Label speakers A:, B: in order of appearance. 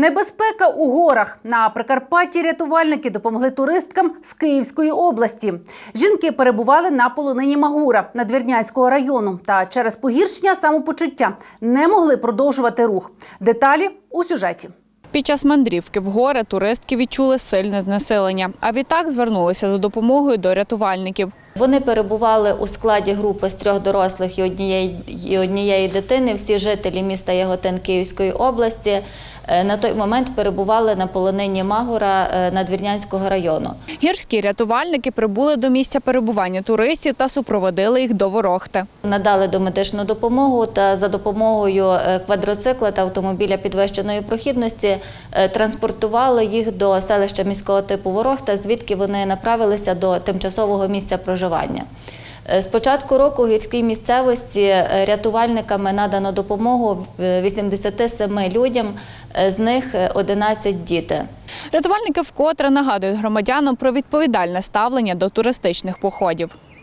A: Небезпека у горах на Прикарпатті рятувальники допомогли туристкам з Київської області. Жінки перебували на полонині Магура Надвірнянського району та через погіршення самопочуття не могли продовжувати рух. Деталі у сюжеті.
B: Під час мандрівки в гори туристки відчули сильне знесилення, а відтак звернулися за допомогою до рятувальників.
C: Вони перебували у складі групи з трьох дорослих і однієї, і однієї дитини. Всі жителі міста Яготин Київської області е, на той момент перебували на полонині Магура е, Надвірнянського району.
B: Гірські рятувальники прибули до місця перебування туристів та супроводили їх до Ворохти.
C: Надали домедичну допомогу та за допомогою е, квадроцикла та автомобіля підвищеної прохідності транспортували їх до селища міського типу Ворохта, звідки вони направилися до тимчасового місця проживання. Е, З початку року гірській місцевості е, рятувальниками надано допомогу е, 87 людям, е, з них е, 11 діти.
B: Рятувальники вкотре нагадують громадянам про відповідальне ставлення до туристичних походів.